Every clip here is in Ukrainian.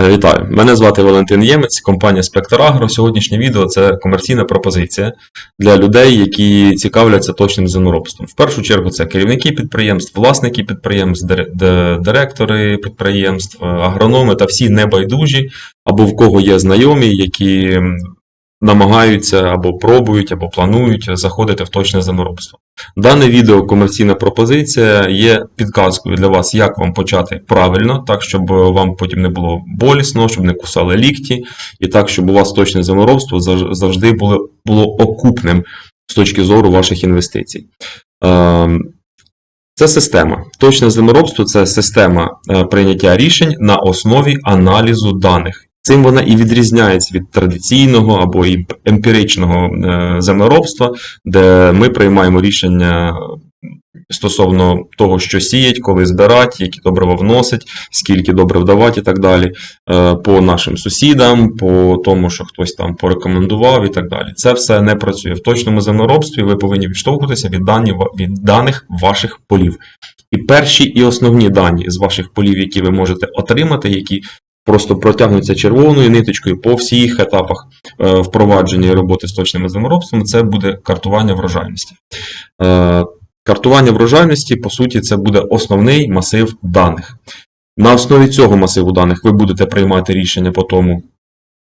Е, Вітаю! Мене звати Валентин Ємець, компанія Спектр Агро. Сьогоднішнє відео це комерційна пропозиція для людей, які цікавляться точним землеробством. В першу чергу це керівники підприємств, власники підприємств, директори підприємств, агрономи та всі небайдужі, або в кого є знайомі, які намагаються або пробують, або планують заходити в точне землеробство. Дане відео комерційна пропозиція є підказкою для вас, як вам почати правильно, так щоб вам потім не було болісно, щоб не кусали лікті, і так, щоб у вас точне землеробство завжди було, було окупним з точки зору ваших інвестицій. Ем, Це система. Точне землеробство це система е, прийняття рішень на основі аналізу даних. Цим вона і відрізняється від традиційного або емпіричного е, землеробства, де ми приймаємо рішення стосовно того, що сіять, коли збирати, які добрива вносить, скільки добрив давати і так далі, е, по нашим сусідам, по тому, що хтось там порекомендував і так далі. Це все не працює. В точному землеробстві ви повинні відштовхуватися від, дані, від даних ваших полів. І перші і основні дані з ваших полів, які ви можете отримати, які просто протягнуться червоною ниточкою по всіх етапах е, впровадження і роботи з точним землеробством, це буде картування врожайності. Е, Картування врожайності, по суті, це буде основний масив даних. На основі цього масиву даних ви будете приймати рішення по тому,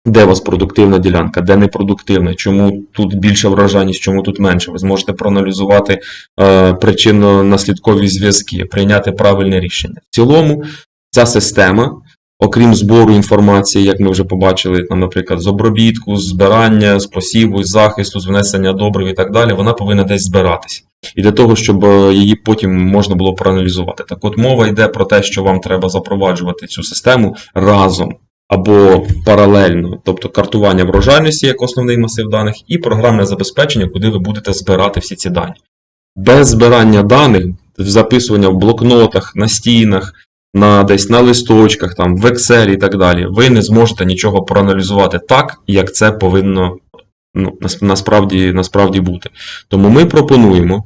де у вас продуктивна ділянка, де непродуктивна, чому тут більша врожайність, чому тут менше. Ви зможете проаналізувати е, причинно-наслідкові зв'язки, прийняти правильне рішення. В цілому, ця система, окрім збору інформації, як ми вже побачили, там, наприклад, з обробітку, збирання, з посіву, з захисту, з внесення добрив і так далі, вона повинна десь збиратись. І для того, щоб е, її потім можна було проаналізувати. Так от мова йде про те, що вам треба запроваджувати цю систему разом або паралельно, тобто картування врожайності як основний масив даних, і програмне забезпечення, куди ви будете збирати всі ці дані. Без збирання даних, записування в блокнотах, на стінах, на десь на листочках, там, в Excel і так далі, ви не зможете нічого проаналізувати так, як це повинно ну, насправді, насправді бути. Тому ми пропонуємо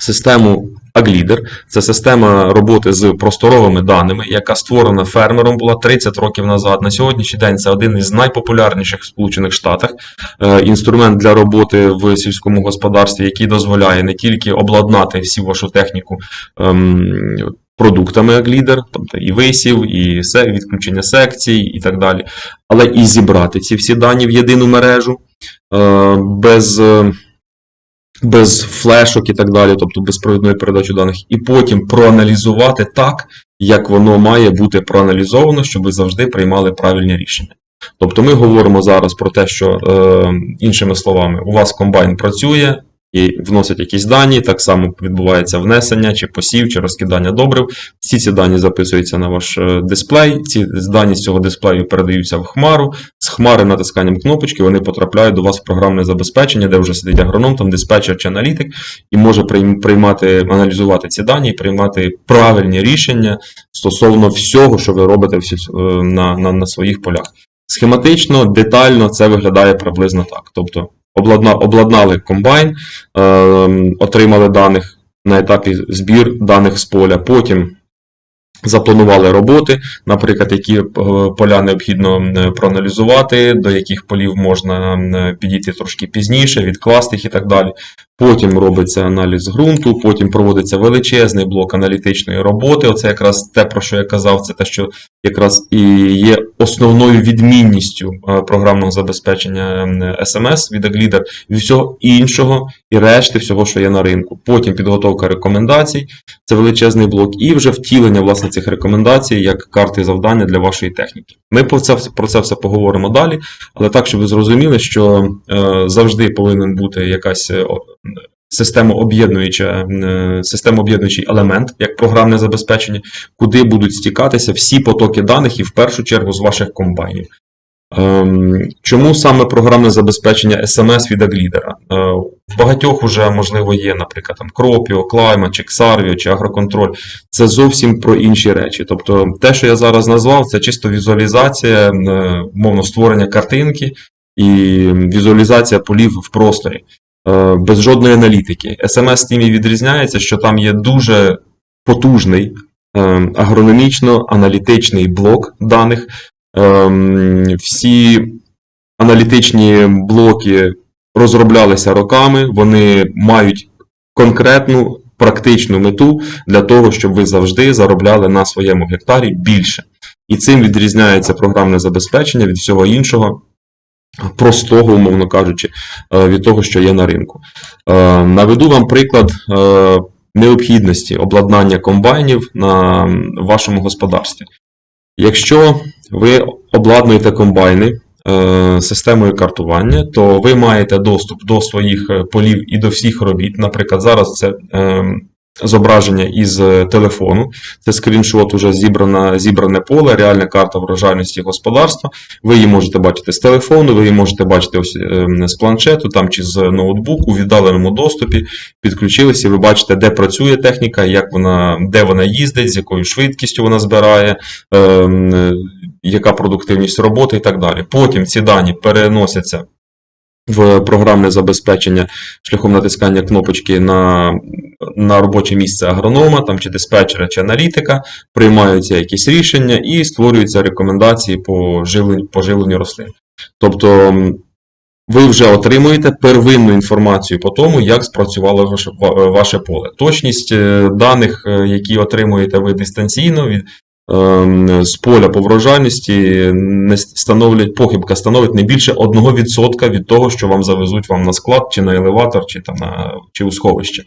систему AgLeader. Це система роботи з просторовими даними, яка створена фермером була 30 років назад. На сьогоднішній день це один із найпопулярніших в Сполучених Штатах. Е, Інструмент для роботи в сільському господарстві, який дозволяє не тільки обладнати всю вашу техніку. Продуктами AgLeader, тобто і висів, і відключення секцій, і так далі, але і зібрати ці всі дані в єдину мережу е, без, е, без флешок і так далі, тобто безпровідної передачі даних, і потім проаналізувати так, як воно має бути проаналізовано, щоб ви завжди приймали правильні рішення. Тобто ми говоримо зараз про те, що, е, іншими словами, у вас комбайн працює і вносить якісь дані, так само відбувається внесення, чи посів, чи розкидання добрив. Всі ці дані записуються на ваш е, дисплей, ці дані з цього дисплею передаються в хмару, з хмари натисканням кнопочки вони потрапляють до вас в програмне забезпечення, де вже сидить агроном, там диспетчер чи аналітик, і може приймати, аналізувати ці дані і приймати правильні рішення стосовно всього, що ви робите е, на, на, на своїх полях. Схематично, детально це виглядає приблизно так. Тобто обладнали комбайн, е, отримали даних на етапі збір даних з поля, потім запланували роботи, наприклад, які е, поля необхідно проаналізувати, до яких полів можна підійти трошки пізніше, відкласти їх і так далі. Потім робиться аналіз ґрунту, потім проводиться величезний блок аналітичної роботи. Оце якраз те, про що я казав, це те, що якраз і є основною відмінністю е, програмного забезпечення е, SMS від AgLeader від всього іншого і решти всього, що є на ринку. Потім підготовка рекомендацій, це величезний блок, і вже втілення власне цих рекомендацій як карти завдання для вашої техніки. Ми про це, про це все поговоримо далі, але так, щоб ви зрозуміли, що е, завжди повинен бути якась е, о- системооб'єднуюча, е, елемент, як програмне забезпечення, куди будуть стікатися всі потоки даних і в першу чергу з ваших комбайнів. Ем, Чому саме програмне забезпечення SMS від Аглідера? В багатьох уже, можливо, є, наприклад, там Cropio, Climate, чи Xarvio, чи Агроконтроль. Це зовсім про інші речі. Тобто, те, що я зараз назвав, це чисто візуалізація, е, мовно створення картинки і візуалізація полів в просторі. Е, Без жодної аналітики. SMS тим і відрізняється, що там є дуже потужний е, агрономічно-аналітичний блок даних, Ем, всі аналітичні блоки розроблялися роками, вони мають конкретну практичну мету для того, щоб ви завжди заробляли на своєму гектарі більше. І цим відрізняється програмне забезпечення від всього іншого, простого, умовно кажучи, е, від того, що є на ринку. Е, Наведу вам приклад е, необхідності обладнання комбайнів на вашому господарстві. Якщо ви обладнуєте комбайни системою картування, то ви маєте доступ до своїх полів і до всіх робіт. Наприклад, зараз це е, зображення із е, телефону, це скріншот, уже зібрана, зібране поле, реальна карта врожайності господарства. Ви її можете бачити з телефону, ви її можете бачити ось, е, з планшету там, чи з ноутбуку у віддаленому доступі. Підключилися, ви бачите, де працює техніка, як вона, де вона їздить, з якою швидкістю вона збирає, ем, е, яка продуктивність роботи і так далі. Потім ці дані переносяться в програмне забезпечення шляхом натискання кнопочки на, на робоче місце агронома, там, чи диспетчера, чи аналітика, приймаються якісь рішення і створюються рекомендації по живленню, по живленню рослин. Тобто ви вже отримуєте первинну інформацію по тому, як спрацювало ваше, ваше поле. Точність е, даних, е, які отримуєте ви дистанційно від з поля по врожайності, не становлять похибка становить не більше 1% від того, що вам завезуть вам на склад, чи на елеватор, чи там на чи у сховище.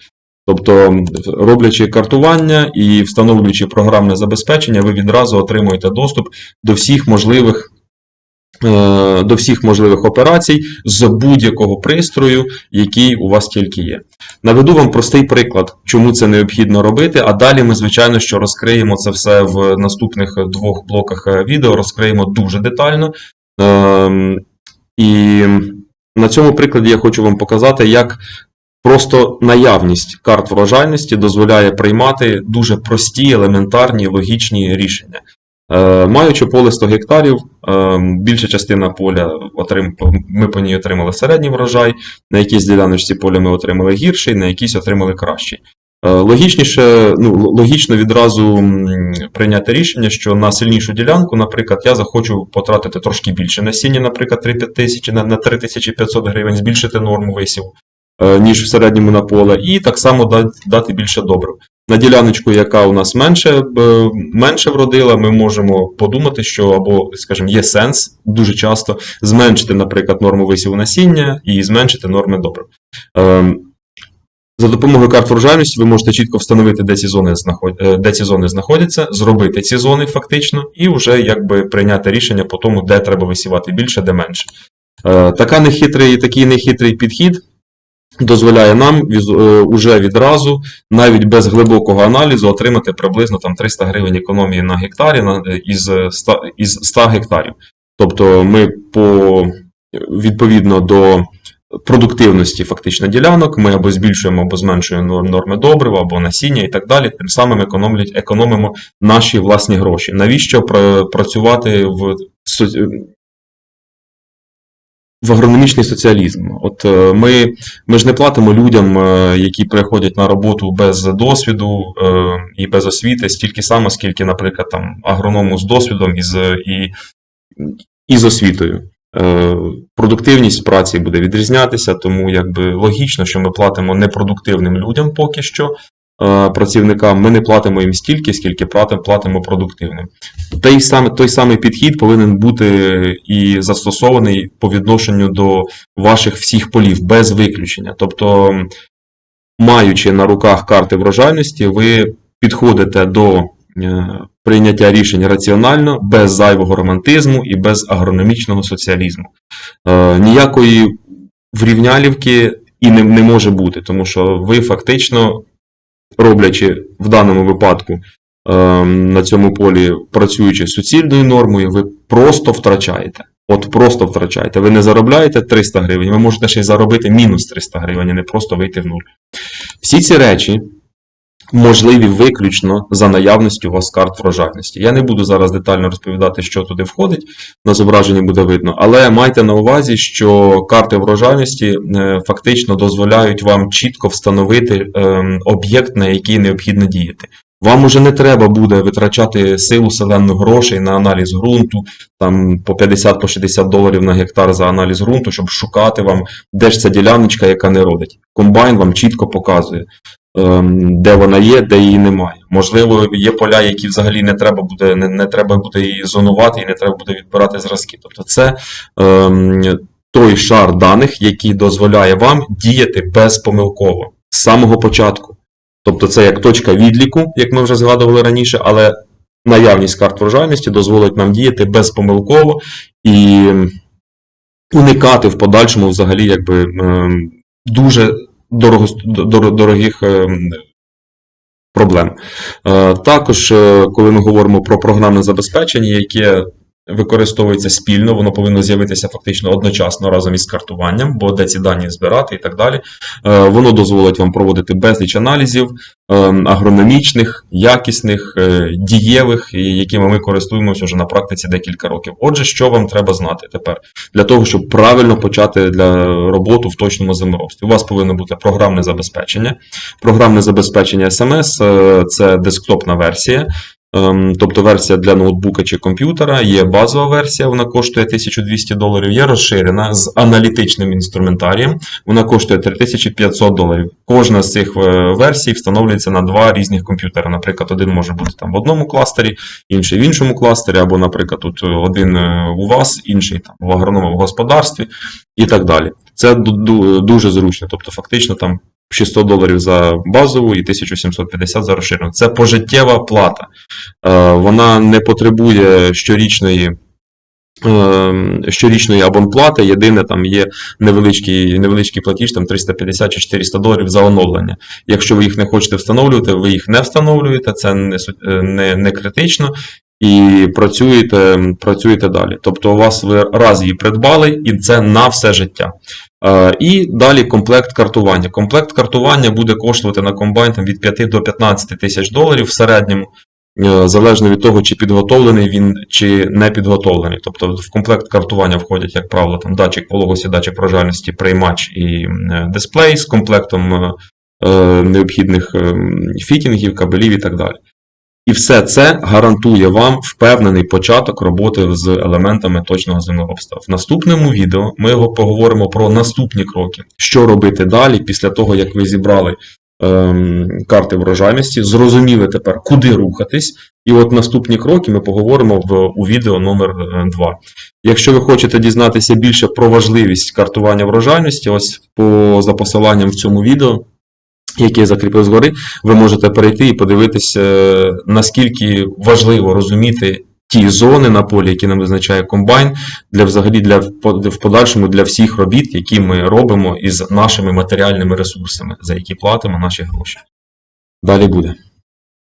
Тобто, роблячи картування і встановлюючи програмне забезпечення, ви відразу отримуєте доступ до всіх можливих до всіх можливих операцій з будь-якого пристрою, який у вас тільки є. Наведу вам простий приклад, чому це необхідно робити, а далі ми, звичайно, що розкриємо це все в наступних двох блоках е, відео, розкриємо дуже детально. Ем, І на цьому прикладі я хочу вам показати, як просто наявність карт врожайності дозволяє приймати дуже прості, елементарні, логічні рішення. Е, Маючи поле 100 гектарів, е, більша частина поля отрим... ми по ній отримали середній врожай, на якійсь діляночці поля ми отримали гірший, на якійсь отримали кращий. Е, Логічніше, ну, логічно відразу прийняти рішення, що на сильнішу ділянку, наприклад, я захочу потратити трошки більше насіння, наприклад, 3 тисячі на, на 3500 гривень, збільшити норму висів, ніж в середньому на поле, і так само дати більше добрив. На діляночку, яка у нас менше, менше вродила, ми можемо подумати, що або, скажімо, є сенс дуже часто зменшити, наприклад, норму висіву насіння і зменшити норми добрив. Ем, За допомогою карт врожайності ви можете чітко встановити, де ці зони, знаход... е, де ці зони знаходяться, зробити ці зони фактично, і вже якби прийняти рішення по тому, де треба висівати більше, де менше. Е, Така нехитрий, такий нехитрий підхід дозволяє нам е, уже відразу, навіть без глибокого аналізу, отримати приблизно там 300 гривень економії на гектарі на, е, із, 100, із 100 гектарів. Тобто ми по відповідно до продуктивності фактично ділянок, ми або збільшуємо, або зменшуємо нор- норми добрива, або насіння і так далі. Тим самим економлять, економимо наші власні гроші. Навіщо працювати в в агрономічний соціалізм? От е, ми, ми ж не платимо людям, е, які приходять на роботу без досвіду е, і без освіти, стільки само, скільки, наприклад, там агроному з досвідом і з, і, і з освітою. Продуктивність праці буде відрізнятися, тому якби логічно, що ми платимо непродуктивним людям поки що. Е, Працівникам ми не платимо їм стільки, скільки платимо, продуктивним. Той самий, той самий підхід повинен бути і застосований по відношенню до ваших всіх полів без виключення. Тобто, маючи на руках карти врожайності, ви підходите до е, прийняття рішень раціонально, без зайвого романтизму і без агрономічного соціалізму. Е, Ніякої врівнялівки і не, не може бути, тому що ви фактично, роблячи в даному випадку е, на цьому полі, працюючи суцільною нормою, ви просто втрачаєте. От просто втрачаєте. Ви не заробляєте 300 гривень, ви можете ще й заробити мінус 300 гривень, а не просто вийти в нуль. Всі ці речі можливі виключно за наявністю у вас карт врожайності. Я не буду зараз детально розповідати, що туди входить, на зображенні буде видно, але майте на увазі, що карти врожайності е, фактично дозволяють вам чітко встановити ем, об'єкт, на який необхідно діяти. Вам уже не треба буде витрачати силу селенну грошей на аналіз ґрунту, там по 50-60 доларів на гектар за аналіз ґрунту, щоб шукати вам, де ж ця діляночка, яка не родить. Комбайн вам чітко показує, де вона є, де її немає. Можливо, є поля, які взагалі не треба буде, не, не треба буде її зонувати і не треба буде відбирати зразки. Тобто це ем, той шар даних, який дозволяє вам діяти безпомилково з самого початку. Тобто це як точка відліку, як ми вже згадували раніше, але наявність карт врожайності дозволить нам діяти безпомилково і уникати в подальшому взагалі якби ем, дуже дорого, дор- дорогих ем, проблем. Е, Також, е, коли ми говоримо про програмне забезпечення, яке використовується спільно, воно повинно з'явитися фактично одночасно разом із картуванням, бо де ці дані збирати і так далі. Е, Воно дозволить вам проводити безліч аналізів ем, агрономічних, якісних, е, дієвих, якими ми користуємося вже на практиці декілька років. Отже, що вам треба знати тепер для того, щоб правильно почати для роботу в точному землеробстві? У вас повинно бути програмне забезпечення. Програмне забезпечення SMS е, це десктопна версія. Ем, Тобто версія для ноутбука чи комп'ютера, є базова версія, вона коштує 1200 доларів, є розширена з аналітичним інструментарієм, вона коштує 3500 доларів. Кожна з цих е, версій встановлюється на два різних комп'ютери. Наприклад, один може бути там в одному кластері, інший в іншому кластері, або, наприклад, тут один е, у вас, інший там в агронома господарстві і так далі. Це ду- ду- дуже зручно. Тобто, фактично там 600 доларів за базову і 1750 за розширену. Це пожиттєва плата. Е, Вона не потребує щорічної. е, Щорічної абонплати, єдине там є невеличкий, невеличкий платіж, там 350 чи 400 доларів за оновлення. Якщо ви їх не хочете встановлювати, ви їх не встановлюєте, це не, е, не, не критично, і працюєте, працюєте далі. Тобто у вас ви раз її придбали, і це на все життя. Е, І далі комплект картування. Комплект картування буде коштувати на комбайн там, від 5 до 15 тисяч доларів в середньому, е, залежно від того, чи підготовлений він, чи не підготовлений. Тобто в комплект картування входять, як правило, там, датчик вологості, датчик врожайності, приймач і е, дисплей з комплектом необхідних е, фітінгів, кабелів і так далі. І все це гарантує вам впевнений початок роботи з елементами точного землеробства. В наступному відео ми його поговоримо про наступні кроки, що робити далі після того, як ви зібрали ем, карти врожайності, зрозуміли тепер, куди рухатись. І от наступні кроки ми поговоримо в, у відео номер 2. Якщо ви хочете дізнатися більше про важливість картування врожайності, ось по, за посиланням в цьому відео, яке я закріпив згори, ви можете перейти і подивитися, е, наскільки важливо розуміти ті зони на полі, які нам визначає комбайн, для взагалі для в подальшому для всіх робіт, які ми робимо із нашими матеріальними ресурсами, за які платимо наші гроші. Далі буде.